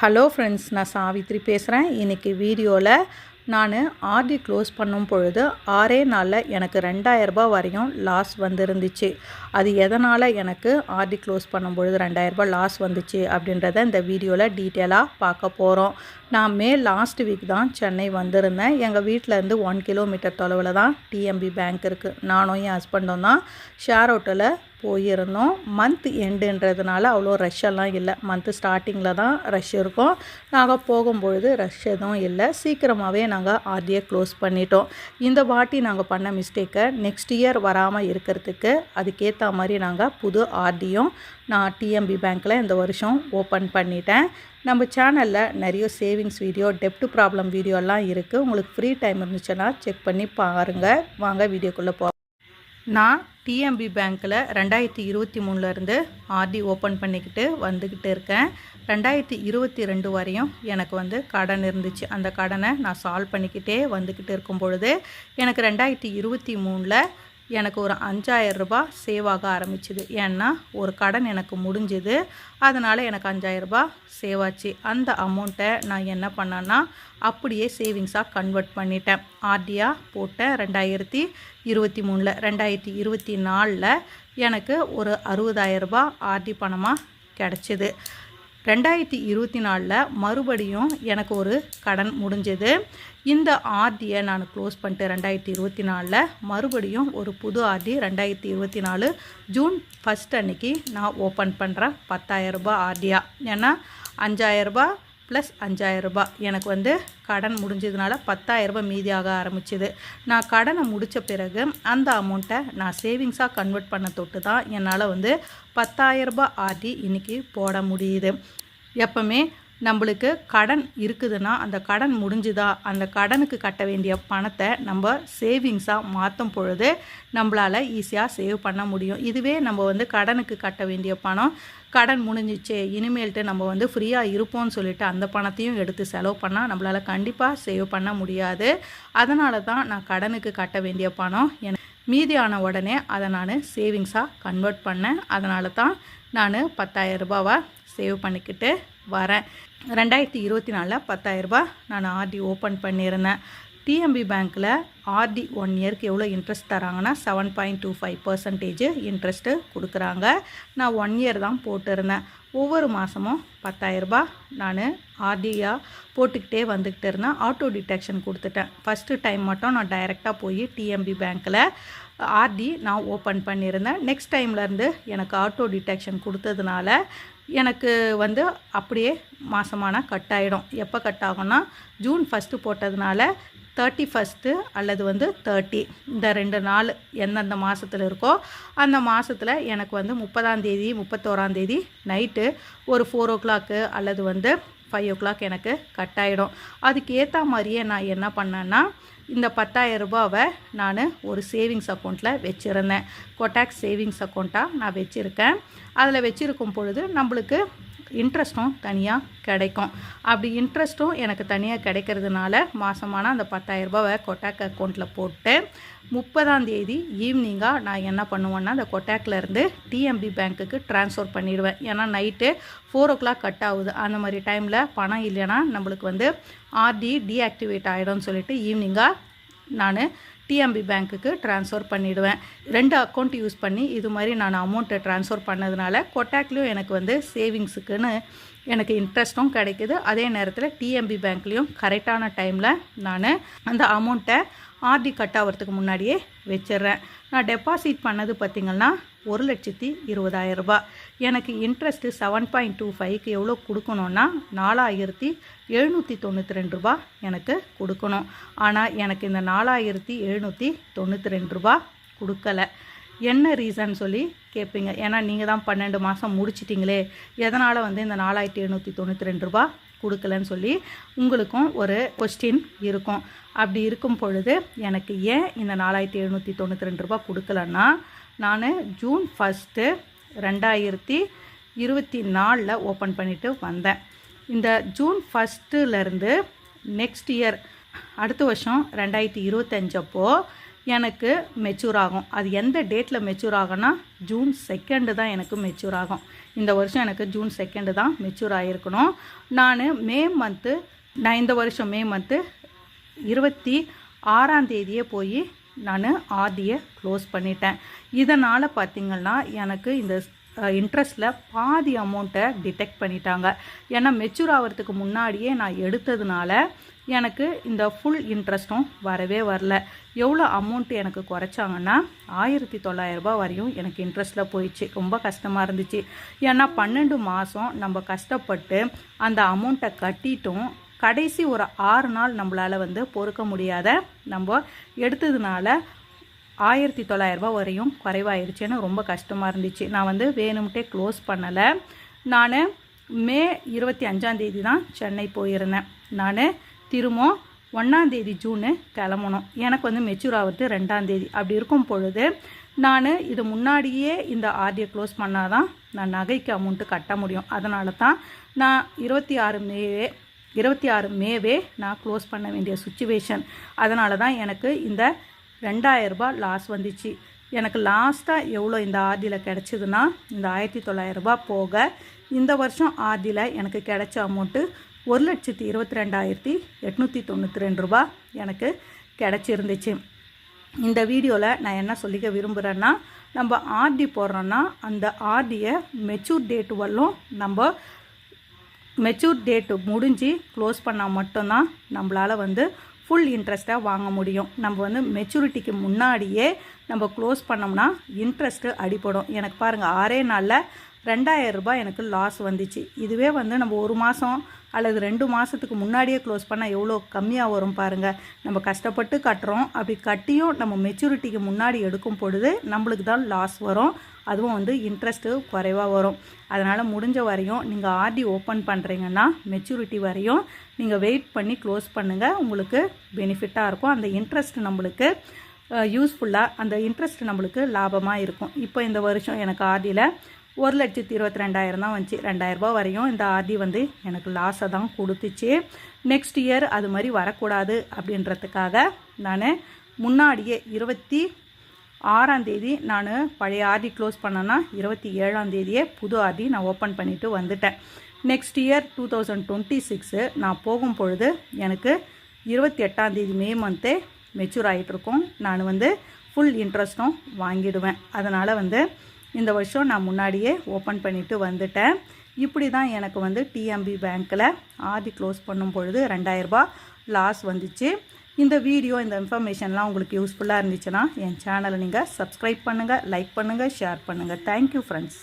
Hello friends நான் சாவித்ரி பேசுகிறேன் இன்றைக்கி வீடியோவில் நான் ஆர்டி க்ளோஸ் பண்ணும் பொழுது ஆறே நாளில் எனக்கு ரெண்டாயிரரூபா வரையும் லாஸ் வந்துருந்துச்சு. அது எதனால் எனக்கு ஆர்டி க்ளோஸ் பண்ணும் பொழுது ரெண்டாயிரரூபா லாஸ் வந்துச்சு அப்படின்றத இந்த வீடியோவில் டீட்டெயிலாக பார்க்க போகிறோம் நான் மே லாஸ்ட் வீக் தான் சென்னை வந்திருந்தேன். எங்கள் வீட்டிலேருந்து ஒன் கிலோமீட்டர் தொலைவில் தான் டிஎம்பி பேங்க் இருக்குது நானும் என் ஹஸ்பண்டும் தான் ஷேர் ஆட்டோவில் போயிருந்தோம். மந்த் எண்டுன்றதுனால அவ்வளோ ரஷ்ஷெல்லாம் இல்லை. மந்த்து ஸ்டார்டிங்கில் தான் ரஷ் இருக்கும். நாங்கள் போகும்பொழுது ரஷ் எதுவும் இல்லை. சீக்கிரமாகவே நாங்கள் ஆர்டியை க்ளோஸ் பண்ணிட்டோம். இந்த வாட்டி நாங்கள் பண்ண மிஸ்டேக்கை நெக்ஸ்ட் இயர் வராமல் இருக்கிறதுக்கு அதுக்கேற்ற மாதிரி நாங்கள் புது ஆர்டியும் நான் டிஎம்பி பேங்க்கில் இந்த வருஷம் ஓப்பன் பண்ணிட்டேன். நம்ம சேனலில் நிறைய சேவிங்ஸ் வீடியோ டெப்ட் ப்ராப்ளம் வீடியோலாம் இருக்குது உங்களுக்கு ஃப்ரீ டைம் இருந்துச்சுன்னா செக் பண்ணி பாருங்கள் வாங்க வீடியோக்குள்ளே போ நான் டிஎம்பி பேங்க்கில் ரெண்டாயிரத்தி இருபத்தி மூணுலேருந்து ஆர்டி ஓப்பன் பண்ணிக்கிட்டு வந்துக்கிட்டு இருக்கேன். ரெண்டாயிரத்தி இருபத்தி ரெண்டு வரையும் எனக்கு வந்து கடன் இருந்துச்சு. அந்த கடனை நான் சால்வ் பண்ணிக்கிட்டே வந்துக்கிட்டு இருக்கும் பொழுது எனக்கு ரெண்டாயிரத்தி இருபத்தி மூணில் எனக்கு ஒரு அஞ்சாயிரம் ரூபாய் சேவ் ஆக ஆரம்பிச்சுது. ஏன்னா ஒரு கடன் எனக்கு முடிஞ்சுது. அதனால் எனக்கு அஞ்சாயிரம் ரூபாய் சேவ் ஆச்சு அந்த அமௌண்ட்டை நான் என்ன பண்ணேன்னா அப்படியே சேவிங்ஸாக கன்வெர்ட் பண்ணிட்டேன். ஆர்டியாக போட்டேன் ரெண்டாயிரத்தி இருபத்தி மூணில் ரெண்டாயிரத்தி இருபத்தி நாலில் எனக்கு ஒரு அறுபதாயிரரூபா ஆர்டி பணமாக கிடச்சிது. ரெண்டாயிரத்தி இருபத்தி நாலில் மறுபடியும் எனக்கு ஒரு கடன் முடிஞ்சது. இந்த ஆர்டியை நான் க்ளோஸ் பண்ணிட்டு ரெண்டாயிரத்தி இருபத்தி நாலில் மறுபடியும் ஒரு புது ஆர்டி ரெண்டாயிரத்தி இருபத்தி நாலு ஜூன் ஃபஸ்ட் அன்னைக்கு நான் ஓப்பன் பண்ணுறேன் பத்தாயிரரூபா ஆர்டியா ஏன்னா அஞ்சாயிரரூபா ப்ளஸ் அஞ்சாயிரரூபா எனக்கு வந்து கடன் முடிஞ்சதுனால பத்தாயிரரூபா மீதியாக ஆரம்பிச்சுது. நான் கடனை முடித்த பிறகு அந்த அமௌண்ட்டை நான் சேவிங்ஸாக கன்வெர்ட் பண்ண தொட்டு தான் என்னால் வந்து பத்தாயிரரூபா ஆர்டி இன்றைக்கி போட முடியுது. எப்போவுமே நம்மளுக்கு கடன் இருக்குதுன்னா அந்த கடன் முடிஞ்சுதா? அந்த கடனுக்கு கட்ட வேண்டிய பணத்தை நம்ம சேவிங்ஸாக மாற்றும் பொழுது நம்மளால் ஈஸியாக சேவ் பண்ண முடியும். இதுவே நம்ம வந்து கடனுக்கு கட்ட வேண்டிய பணம். கடன் முடிஞ்சிச்சு இனிமேல்ட்டு நம்ம வந்து ஃப்ரீயாக இருப்போம்னு சொல்லிட்டு அந்த பணத்தையும் எடுத்து செலவு பண்ணால் நம்மளால் கண்டிப்பாக சேவ் பண்ண முடியாது. அதனால தான் நான் கடனுக்கு கட்ட வேண்டிய பணம் என மீதியான உடனே அதை நான் சேவிங்ஸாக கன்வெர்ட் பண்ணேன். அதனால தான் நான் பத்தாயிரம் ரூபாவை சேவ் பண்ணிக்கிட்டு வரேன். ரெண்டாயிரத்தி இருபத்தி நாலில் பத்தாயிரரூபா நான் ஆர்டி ஓப்பன் பண்ணியிருந்தேன். டிஎம்பி பேங்க்கில் ஆர்டி ஒன் இயர்க்கு எவ்வளோ interest தராங்கன்னா seven point two five percentage interest கொடுக்குறாங்க. நான் ஒன் இயர் தான் போட்டிருந்தேன். ஒவ்வொரு மாதமும் பத்தாயிரரூபா நான் ஆர்டியாக போட்டுக்கிட்டே வந்துக்கிட்டு இருந்தேன். ஆட்டோ டிடெக்ஷன் கொடுத்துட்டேன். ஃபஸ்ட்டு டைம் மட்டும் நான் டைரெக்டாக போய் டிஎம்பி பேங்க்கில் ஆர்டி நான் ஓப்பன் பண்ணியிருந்தேன். நெக்ஸ்ட் டைம்லேருந்து எனக்கு ஆட்டோ டிடெக்ஷன் கொடுத்ததுனால எனக்கு வந்து அப்படியே மாதமான கட் ஆகிடும் எப்போ கட் ஆகும்னா ஜூன் ஃபஸ்ட்டு போட்டதுனால தேர்ட்டி ஃபஸ்ட்டு அல்லது வந்து தேர்ட்டி இந்த ரெண்டு நாள் எந்தெந்த மாதத்தில் இருக்கோ அந்த மாதத்தில் எனக்கு வந்து முப்பதாந்தேதி முப்பத்தோராந்தேதி நைட்டு ஒரு ஃபோர் ஓ கிளாக்கு அல்லது வந்து ஃபைவ் ஓ கிளாக் எனக்கு கட் ஆகிடும் அதுக்கு ஏற்ற மாதிரியே நான் என்ன பண்ணேன்னா இந்த பத்தாயிரம் ரூபாவை நான் ஒரு சேவிங்ஸ் அக்கௌண்ட்டில் வச்சுருந்தேன். கொட்டாக்ஸ் சேவிங்ஸ் அக்கௌண்ட்டாக நான் வச்சுருக்கேன். அதில் வச்சுருக்கும் பொழுது நம்மளுக்கு இன்ட்ரெஸ்ட்டும் தனியாக கிடைக்கும். அப்படி இன்ட்ரெஸ்ட்டும் எனக்கு தனியாக கிடைக்கிறதுனால மாதமான அந்த பத்தாயிரரூபாவை கொட்டாக் அக்கௌண்ட்டில் போட்டு முப்பதாம் தேதி ஈவினிங்காக நான் என்ன பண்ணுவேன்னா அந்த கொட்டாக்லேருந்து டிஎம்பி பேங்க்குக்கு ட்ரான்ஸ்ஃபர் பண்ணிடுவேன். ஏன்னா night four o'clock cut ஆகுது. அந்த மாதிரி டைமில் பணம் இல்லைன்னா நம்மளுக்கு வந்து ஆர்டி டீஆக்டிவேட் ஆகிடும்னு சொல்லிட்டு ஈவினிங்காக நான் டிஎம்பி பேங்க்குக்கு ட்ரான்ஸ்ஃபர் பண்ணிவிடுவேன் ரெண்டு அக்கௌண்ட் யூஸ் பண்ணி இது மாதிரி நான் அமௌண்ட்டை ட்ரான்ஸ்ஃபர் பண்ணதுனால கொட்டாக்லேயும் எனக்கு வந்து சேவிங்ஸுக்குன்னு எனக்கு இன்ட்ரெஸ்ட்டும் கிடைக்குது. அதே நேரத்தில் டிஎம்பி பேங்க்லேயும் கரெக்டான டைமில் நான் அந்த அமௌண்ட்டை ஆர்டி கட் ஆகிறதுக்கு முன்னாடியே வச்சிடுறேன். நான் டெபாசிட் பண்ணது பார்த்திங்கன்னா ஒரு லட்சத்தி இருபதாயிரரூபா எனக்கு இன்ட்ரெஸ்ட்டு செவன் பாயிண்ட் டூ ஃபைவ்க்கு எவ்வளோ கொடுக்கணுன்னா நாலாயிரத்தி எழுநூற்றி தொண்ணூற்றி ரெண்டு ரூபா எனக்கு கொடுக்கணும். ஆனால் எனக்கு இந்த நாலாயிரத்தி எழுநூற்றி தொண்ணூற்றி ரெண்டு ரூபா கொடுக்கல. என்ன ரீசன் சொல்லி கேட்பீங்க ஏன்னா நீங்கள் தான் பன்னெண்டு மாதம் முடிச்சிட்டிங்களே. எதனால் வந்து இந்த நாலாயிரத்தி எழுநூற்றி தொண்ணூற்றி ரெண்டு ரூபா கொடுக்கலன்னு சொல்லி உங்களுக்கும் ஒரு கொஸ்டின் இருக்கும். அப்படி இருக்கும் பொழுது எனக்கு ஏன் இந்த நாலாயிரத்தி எழுநூற்றி தொண்ணூற்றி ரெண்டு ரூபா கொடுக்கலன்னா நான் ஜூன் ஃபஸ்ட்டு ரெண்டாயிரத்தி இருபத்தி நாலில் ஓப்பன் பண்ணிவிட்டு வந்தேன். இந்த ஜூன் ஃபஸ்ட்டுலேருந்து நெக்ஸ்ட் இயர் அடுத்த வருஷம் ரெண்டாயிரத்தி இருபத்தஞ்சப்போ எனக்கு மெச்சூர் ஆகும். அது எந்த டேட்டில் மெச்சூர் ஆகும்னா ஜூன் செகண்டு தான் எனக்கு மெச்சூர் ஆகும். இந்த வருஷம் எனக்கு ஜூன் செகண்டு தான் மெச்சூர் ஆகிருக்கணும் நான் மே மந்த்து நான் இந்த வருஷம் மே மந்த்து இருபத்தி ஆறாம் தேதியே போய் நான் ஆர்டியை க்ளோஸ் பண்ணிட்டேன். இதனால் பார்த்திங்கன்னா எனக்கு இந்த இன்ட்ரெஸ்ட்டில் பாதி அமௌண்ட்டை டிடெக்ட் பண்ணிட்டாங்க. ஏன்னா மெச்சூர் ஆகிறதுக்கு முன்னாடியே நான் எடுத்ததுனால எனக்கு இந்த ஃபுல் இன்ட்ரெஸ்ட்டும் வரவே வரல. எவ்வளோ அமௌண்ட் எனக்கு குறைச்சாங்கன்னா ஆயிரத்தி தொள்ளாயிரரூபா வரையும் எனக்கு இன்ட்ரெஸ்ட்டில் போயிடுச்சு. ரொம்ப கஷ்டமாக இருந்துச்சு. ஏன்னா பன்னெண்டு மாதம் நம்ம கஷ்டப்பட்டு அந்த அமௌண்ட்டை கட்டிட்டும். கடைசி ஒரு ஆறு நாள் நம்மளால் வந்து பொறுக்க முடியாத நம்ம எடுத்ததுனால ஆயிரத்தி தொள்ளாயிரரூபா வரையும் குறைவாயிருச்சுன்னு ரொம்ப கஷ்டமாக இருந்துச்சு. நான் வந்து வேணும்ட்டே க்ளோஸ் பண்ணலை. நான் மே இருபத்தி அஞ்சாந்தேதி தான் சென்னை போயிருந்தேன். நான் திரும்ப ஒன்றாந்தேதி ஜூனு கிளம்பணும். எனக்கு வந்து மெச்சூர் ஆகிறது ரெண்டாந்தேதி அப்படி இருக்கும் பொழுது நான் இது முன்னாடியே இந்த ஆர்டியை க்ளோஸ் பண்ணால் தான் நான் நகைக்கு அமௌண்ட்டு கட்ட முடியும். அதனால தான் நான் இருபத்தி ஆறு மேவே இருபத்தி ஆறு மேவே நான் க்ளோஸ் பண்ண வேண்டிய சுச்சுவேஷன் அதனால தான் எனக்கு இந்த ரெண்டாயிரரூபா லாஸ் வந்துச்சு. எனக்கு லாஸ்ட்டாக எவ்வளோ இந்த ஆர்டியில் கிடச்சிதுன்னா இந்த ஆயிரத்தி தொள்ளாயிரரூபா போக இந்த வருஷம் ஆர்டியில் எனக்கு கிடைச்ச அமௌண்ட்டு ஒரு லட்சத்தி இருபத்தி ரெண்டாயிரத்தி எட்நூற்றி தொண்ணூற்றி ரெண்டு ரூபா எனக்கு கிடச்சிருந்துச்சு. இந்த வீடியோவில் நான் என்ன சொல்லிக்க விரும்புகிறேன்னா நம்ம ஆர்டி போடுறோன்னா அந்த ஆர்டியை மெச்சூர் டேட்டு வரலும் நம்ம மெச்சூர் டேட்டு முடிஞ்சு க்ளோஸ் பண்ணால் மட்டும்தான் நம்மளால் வந்து ஃபுல் இன்ட்ரெஸ்ட்டாக வாங்க முடியும். நம்ம வந்து மெச்சூரிட்டிக்கு முன்னாடியே நம்ம க்ளோஸ் பண்ணோம்னா இன்ட்ரெஸ்ட்டு அடிப்படும் எனக்கு பாருங்கள் ஆறே நாளில் ரெண்டாயிரம் ரூபாய் எனக்கு லாஸ் வந்துச்சு. இதுவே வந்து நம்ம ஒரு மாதம் அல்லது ரெண்டு மாதத்துக்கு முன்னாடியே க்ளோஸ் பண்ணால் எவ்வளோ கம்மியாக வரும் பாருங்கள் நம்ம கஷ்டப்பட்டு கட்டுறோம். அப்படி கட்டியும் நம்ம மெச்சூரிட்டிக்கு முன்னாடி எடுக்கும் பொழுது நம்மளுக்கு தான் லாஸ் வரும். அதுவும் வந்து இன்ட்ரெஸ்ட்டு குறைவாக வரும். அதனால் முடிஞ்ச வரையும் நீங்கள் ஆர்டி ஓப்பன் பண்ணுறீங்கன்னா மெச்சூரிட்டி வரையும் நீங்கள் வெயிட் பண்ணி க்ளோஸ் பண்ணுங்கள் உங்களுக்கு பெனிஃபிட்டாக இருக்கும். அந்த இன்ட்ரெஸ்ட் நம்மளுக்கு யூஸ்ஃபுல்லாக அந்த இன்ட்ரெஸ்ட் நம்மளுக்கு லாபமாக இருக்கும். இப்போ இந்த வருஷம் எனக்கு ஆர்டியில் ஒரு லட்சத்தி இருபத்தி ரெண்டாயிரம் தான் வந்துச்சு. ரெண்டாயிரரூபா வரையும் இந்த ஆர்டி வந்து எனக்கு லாஸை தான் கொடுத்துச்சு. நெக்ஸ்ட் இயர் அது மாதிரி வரக்கூடாது அப்படின்றதுக்காக நான் முன்னாடியே இருபத்தி ஆறாம் தேதி நான் பழைய ஆர்டி க்ளோஸ் பண்ணேன்னா இருபத்தி ஏழாம் தேதியே புது ஆர்டி நான் ஓப்பன் பண்ணிவிட்டு வந்துட்டேன். Next year two thousand twenty six நான் போகும் பொழுது எனக்கு இருபத்தி எட்டாம் தேதி மே மந்த்தே மெச்சூர் ஆகிட்டுருக்கோம் நான் வந்து ஃபுல் இன்ட்ரெஸ்ட்டும் வாங்கிடுவேன். அதனால் வந்து இந்த வருஷம் நான் முன்னாடியே ஓப்பன் பண்ணிவிட்டு வந்துட்டேன். இப்படி தான் எனக்கு வந்து டிஎம்பி பேங்க்கில் ஆர்டி க்ளோஸ் பண்ணும் பொழுது ரெண்டாயிரரூபா லாஸ் வந்துச்சு. இந்த வீடியோ இந்த இன்ஃபர்மேஷன்லாம் உங்களுக்கு யூஸ்ஃபுல்லாக இருந்துச்சுன்னா என் சேனலை நீங்கள் சப்ஸ்கிரைப் பண்ணுங்கள் லைக் பண்ணுங்கள் ஷேர் பண்ணுங்கள் தேங்க்யூ ஃப்ரெண்ட்ஸ்